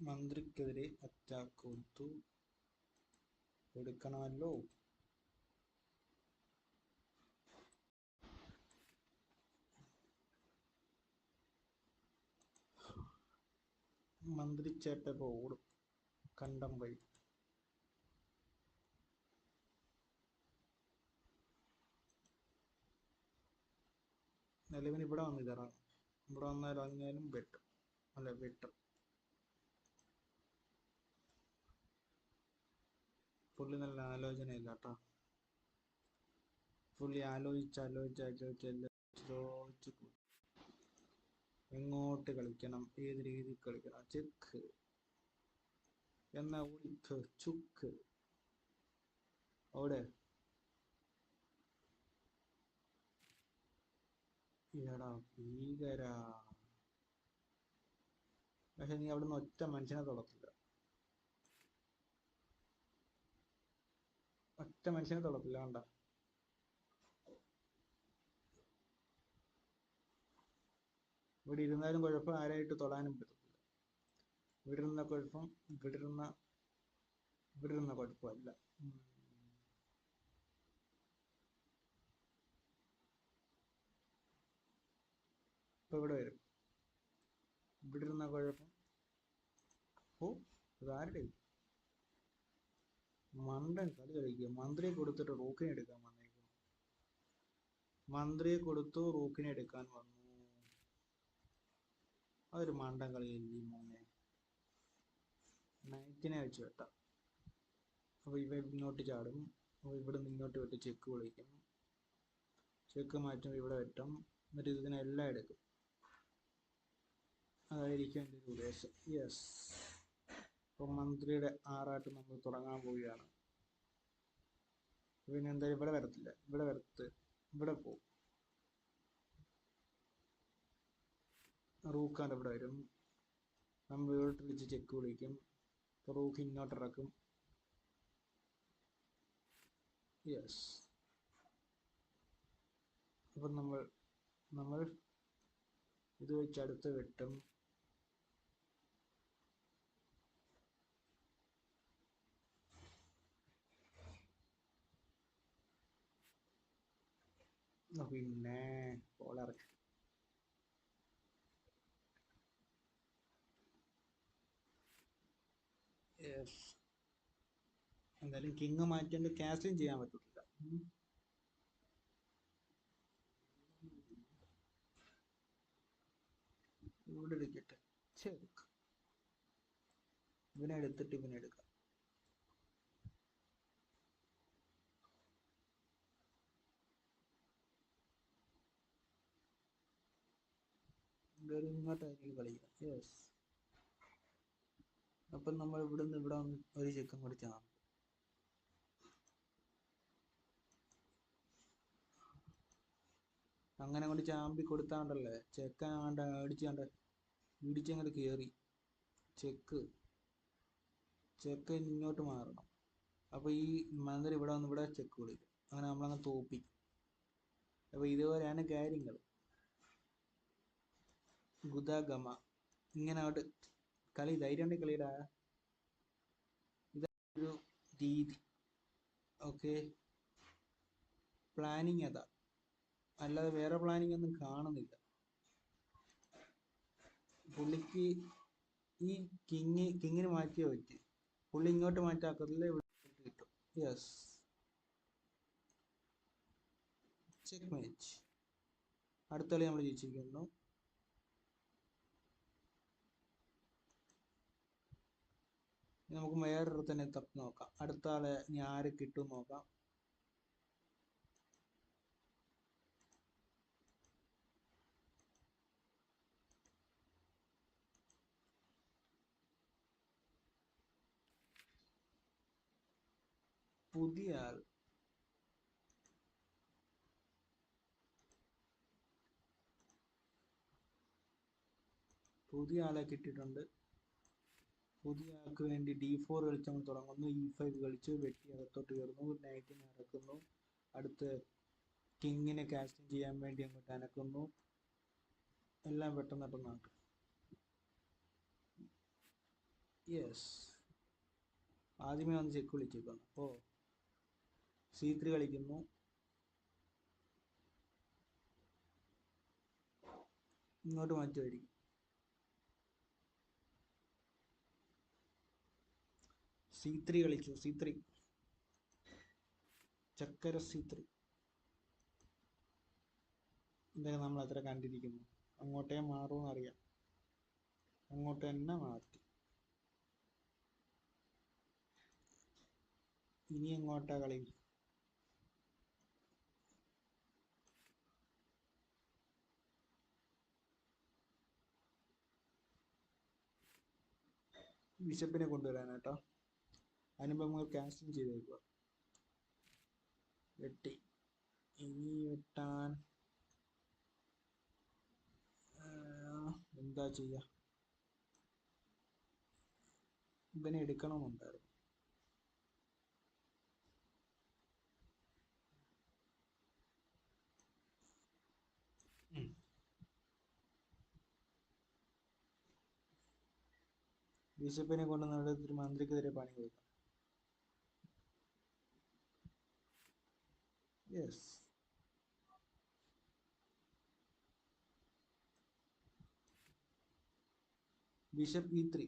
മന്ത്രിക്കെതിരെ attack കൊടുത്തു. എടുക്കണമല്ലോ. മന്ത്രിച്ചേട്ട ഓടും കണ്ടം വഴി. നിലവിന് ഇവിടെ വന്ന് കയറാം ഇവിടെ വന്നാൽ ഇറങ്ങിയാലും വെട്ടും. അല്ല വെട്ടും. പുള്ളി നല്ല ആലോചനയില്ല കേട്ടോ പുള്ളി ആലോചിച്ച് ആലോചിച്ച് ആലോചിച്ച് ആലോചിച്ച് എങ്ങോട്ട് കളിക്കണം? ഏത് രീതിയിൽ കളിക്കണം? ചെക്ക്. എന്ന ഉൽക്ക് ചുക്ക്. അവിടെ. എടാ ഭീകര. പക്ഷെ നീ അവിടുന്ന് ഒറ്റ മനുഷ്യനെ തൊടത്തില്ല. ഒറ്റ മനുഷ്യനെ തൊടത്തില്ല വേണ്ട ഇവിടെ ഇരുന്നാലും കുഴപ്പം ആരായിട്ട് തൊടാനും പറ്റത്തില്ല. ഇവിടെ ഇരുന്ന കുഴപ്പം ഇവിടെ ഇരുന്ന ഇവിടെ ഇരുന്ന കുഴപ്പമല്ല. ഇപ്പൊ ഇവിടെ വരും. ഇവിടെ ഇരുന്ന കുഴപ്പം ഓ ഇതാരുടെ മണ്ടൻ കളി കളിക്കുക മന്ത്രിയെ കൊടുത്തിട്ട് റൂക്കിനെ എടുക്കാൻ വന്നേക്കും. മന്ത്രിയെ കൊടുത്തു റൂക്കിനെ എടുക്കാൻ വന്നു. അതൊരു മണ്ടൻ കളിയല്ലേ മോനെ. നൈറ്റിനെ വെച്ച് വെട്ടാം. അപ്പൊ ഇവ ഇങ്ങോട്ട് ചാടും. അപ്പൊ ഇവിടെ നിന്ന് ഇങ്ങോട്ട് വെട്ടി ചെക്ക് വിളിക്കും. ചെക്ക് മാറ്റും ഇവിടെ വെട്ടും. എന്നിട്ട് ഇതിനെല്ലാം എടുക്കും. അതായിരിക്കും എന്റെ ഒരു ഉദ്ദേശം. യെസ് അപ്പോൾ മന്ത്രിയുടെ ആറാട്ട് നമ്മൾ തുടങ്ങാൻ പോവുകയാണ്. പിന്നെ എന്തായാലും ഇവിടെ വരത്തില്ല. ഇവിടെ വരത്ത്. ഇവിടെ പോവും. റൂക്കാന്റെ ഇവിടെ വരും. നമ്മൾ ഇവിടോട്ട് വിളിച്ച് ചെക്ക് വിളിക്കും. അപ്പോൾ ഇങ്ങോട്ട് ഇറക്കും. യെസ് അപ്പം നമ്മൾ നമ്മൾ ഇത് വെച്ച് അടുത്ത് വെട്ടും. പിന്നെ യെസ് എന്തായാലും കിങ് മാറ്റിയാണ്ട് ക്യാസ്റ്റിംഗ് ചെയ്യാൻ പറ്റത്തില്ല. ഇവിടെ എടുക്കട്ടെ. ശരി ഇവനെ എടുത്തിട്ട് ഇവനെ എടുക്കാം. എന്തായാലും ഇങ്ങോട്ടായിരിക്കും കളിക്കുക യെസ് അപ്പം നമ്മൾ ഇവിടുന്ന് ഇവിടെ ഒരു ചെക്കൻ കൂടി ചാവും അങ്ങനെ കൊണ്ട് ചാമ്പി കൊടുത്താണ്ടല്ലേ? ചെക്കൻ ആണ്ട് അടിച്ചാണ്ട് ഇടിച്ചങ്ങോട്ട് കയറി ചെക്ക്. ചെക്ക് ഇങ്ങോട്ട് മാറണം. അപ്പോൾ ഈ മന്ദിരം ഇവിടെ വന്ന് ഇവിടെ ചെക്ക് കൊടുക്കും. അങ്ങനെ നമ്മളങ്ങ് തോപ്പിക്കും. അപ്പൊ ഇതുപോലെയാണ് കാര്യങ്ങൾ ഗുദാഗമ. ഇങ്ങനെ അങ്ങോട്ട് കളി ധൈര്യം ഉണ്ടെങ്കിൽ കളിയിടാ. ഇതൊരു രീതി. ഓക്കെ? പ്ലാനിങ് അതാ. അല്ലാതെ വേറെ പ്ലാനിങ് ഒന്നും കാണുന്നില്ല. പുള്ളിക്ക് ഈ കിങ് കിങ്ങിന് മാറ്റിയ പറ്റി പുള്ളി ഇങ്ങോട്ട് മാറ്റാക്കത്തില്ല ഇവിടെ കിട്ടും. യെസ് ചെക്ക് മാച്ച് അടുത്ത കളി നമ്മൾ ജയിച്ചിരിക്കുന്നു. നമുക്ക് വേറൊരു തന്നെ തപ്പി നോക്കാം. അടുത്ത ആളെ ഇനി ആരെ കിട്ടും നോക്കാം. പുതിയ ആൾ. പുതിയ ആളെ കിട്ടിയിട്ടുണ്ട്. പുതിയ ആൾക്ക് വേണ്ടി ഡി ഫോർ കളിച്ച് തുടങ്ങുന്നു. ഇ ഫൈവ് കളിച്ച് വെട്ടി അകത്തോട്ട് കയറുന്നു. നൈറ്റിനെ ഇറക്കുന്നു അടുത്ത് കിങ്ങിനെ കാസ്റ്റിംഗ് ചെയ്യാൻ വേണ്ടി അങ്ങോട്ട് അനക്കുന്നു. എല്ലാം പെട്ടെന്ന് പെട്ടെന്ന് ആക്കും യെസ് ആദ്യമേ വന്ന് ചെക്ക് വിളിച്ചേക്കുന്നു അപ്പോൾ സി ത്രീ കളിക്കുന്നു. ഇങ്ങോട്ട് മാറ്റുമായിരിക്കും സി ത്രീ കളിച്ചു സി ത്രീ ചക്കര സി ത്രീ ഇതൊക്കെ നമ്മൾ അത്ര കണ്ടിരിക്കുന്നു. അങ്ങോട്ടേ മാറുമെന്ന് അറിയാം അങ്ങോട്ട് തന്നെ മാറ്റി. ഇനി എങ്ങോട്ടാ കളി? ബിഷപ്പിനെ കൊണ്ടുവരാനാട്ടോ അതിനുമ്പ് നമ്മൾ കാസ്റ്റിംഗ് ചെയ്തേക്കുക വെട്ടി. ഇനി വെട്ടാൻ എന്താ ചെയ്യാ? ഇവനെ എടുക്കണമെന്നുണ്ടായിരുന്നു. ബിഷപ്പിനെ കൊണ്ട് നടത്തി മന്ത്രിക്കെതിരെ പണി കൊടുക്കാം yes bishop E three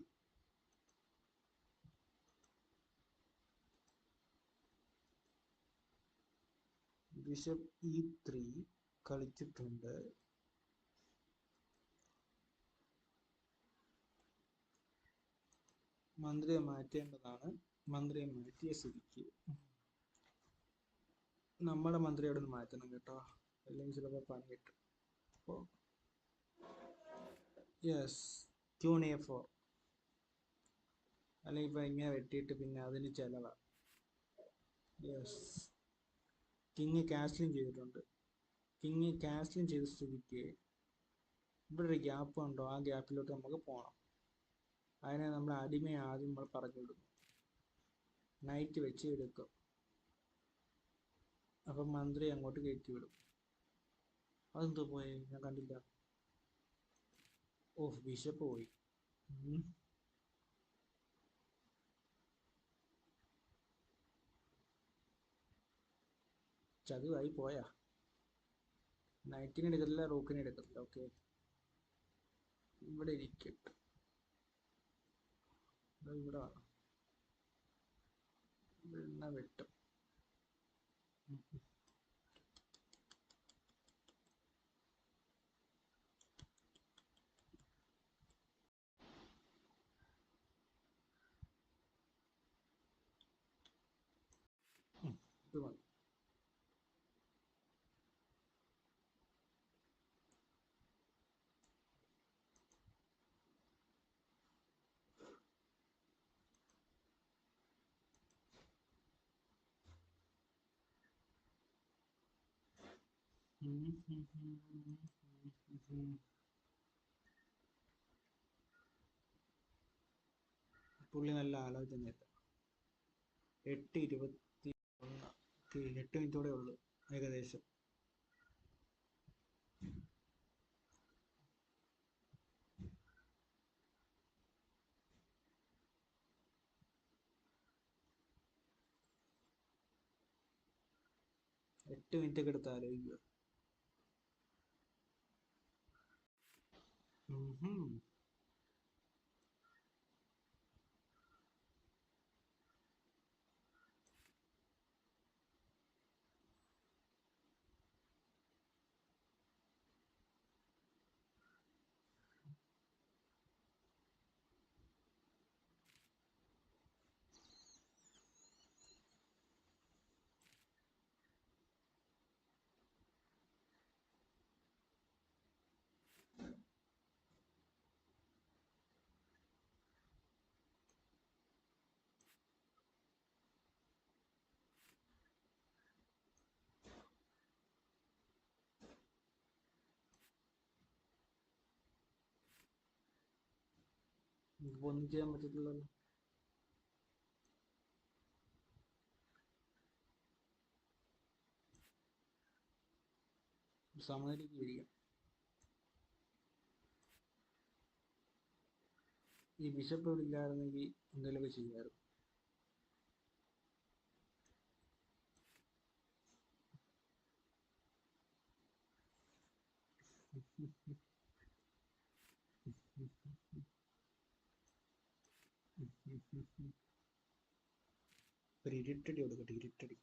bishop E three കളിച്ചിട്ടുണ്ട്. മന്ത്രിയെ മാറ്റേണ്ടതാണ്. മന്ത്രിയെ മാറ്റിയ സ്ഥിതിക്ക്. നമ്മുടെ മന്ത്രി അവിടെ നിന്ന് മാറ്റണം കേട്ടോ. അല്ലെങ്കിൽ ചിലപ്പോൾ പണി കിട്ടും അപ്പോൾ യെസ് ക്യൂൺ എ ഫോർ അല്ലെങ്കിൽ ഇപ്പം ഇങ്ങനെ വെട്ടിയിട്ട് പിന്നെ അതിന് ചിലവാ. യെസ് കിങ് ക്യാൻസലും ചെയ്തിട്ടുണ്ട്. കിങ് ക്യാൻസലും ചെയ്ത സ്ഥിതിക്ക് ഇവിടെ ഒരു ഗ്യാപ്പ് ഉണ്ടോ? ആ ഗ്യാപ്പിലോട്ട് നമുക്ക് പോകണം അതിനെ നമ്മൾ അടിമയെ ആദ്യം നമ്മൾ പറഞ്ഞു കൊടുക്കും നൈറ്റ് വെച്ച് എടുക്കും. അപ്പം മന്ത്രി അങ്ങോട്ട് കയറ്റി വിടും അതെന്തോ പോയി? ഞാൻ കണ്ടില്ല. ഓ ബിഷപ്പ് പോയി. ചതിവായി പോയാ? നൈറ്റിന് എടുക്കത്തില്ല റോക്കിന് എടുക്കത്തില്ല ഓക്കെ ഇവിടെ ഇരിക്കട്ടെ ഇവിടെ വേണം വെട്ടും. ഇത്. പുള്ളി നല്ല ആലോചന എട്ട് ഇരുപത്തി എട്ട് മിനിറ്റോടെ ഉള്ളു ഏകദേശം. എട്ട് മിനിറ്റ് ഒക്കെ എടുത്ത് ആലോചിക്കുക. ഇപ്പൊ ഒന്നും ചെയ്യാൻ പറ്റത്തില്ലല്ലോ ഈ ബിഷപ്പ് ഇവിടെ ഇല്ലായിരുന്നെങ്കിൽ എന്തെങ്കിലുമൊക്കെ ചെയ്യാമായിരുന്നു. ഒരു ഇരുട്ടടി കൊടുക്കട്ടെ ഇരുട്ടടി.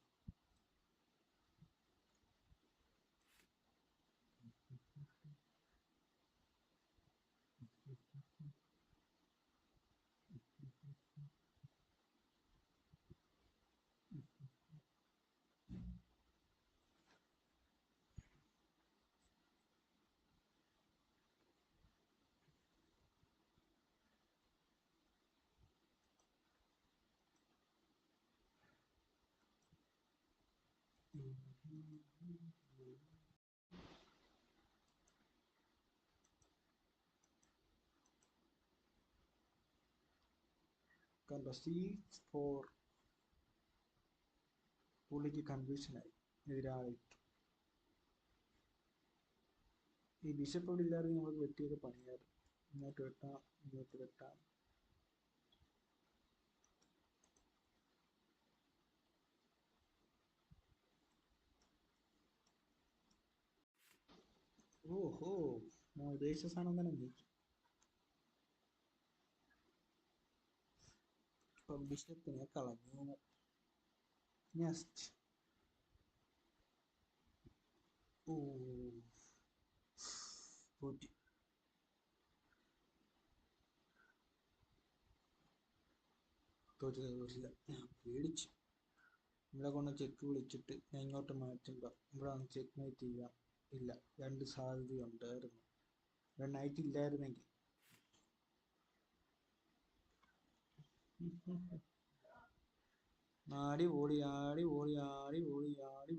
കണ്ടോ സി ഫോർ പുള്ളിക്ക് കൺഫ്യൂഷനായി എതിരായിട്ട് ഈ ബിഷപ്പ് അവിടെ ഇല്ലാതെ നമുക്ക് വെട്ടിയൊക്കെ പണിയായിരുന്നു ഇങ്ങോട്ട് വെട്ടാം ഇങ്ങോട്ട് വെട്ടാം. ഓഹോ ഞാൻ ഉദ്ദേശിച്ച സാധനം തന്നെ ഇപ്പം ബിഷപ്പിനെ കളഞ്ഞു. നെക്സ്റ്റ് ഓ തോറ്റി തോറ്റില്ല തോറ്റില്ല ഞാൻ പേടിച്ചു. ഇവിടെ കൊണ്ട് ചെക്ക് വിളിച്ചിട്ട് ഞാൻ ഇങ്ങോട്ട് മാറ്റുമ്പോൾ ഇവിടെ ചെക്ക് മേറ്റ് ചെയ്യാം ഇല്ല. രണ്ട് സാധ്യതയുണ്ടായിരുന്നു ഇവിടെ നൈറ്റ് ഇല്ലായിരുന്നെങ്കിൽ. ആടി ഓടി ആടി ഓടി ആടി ഓടി ആടി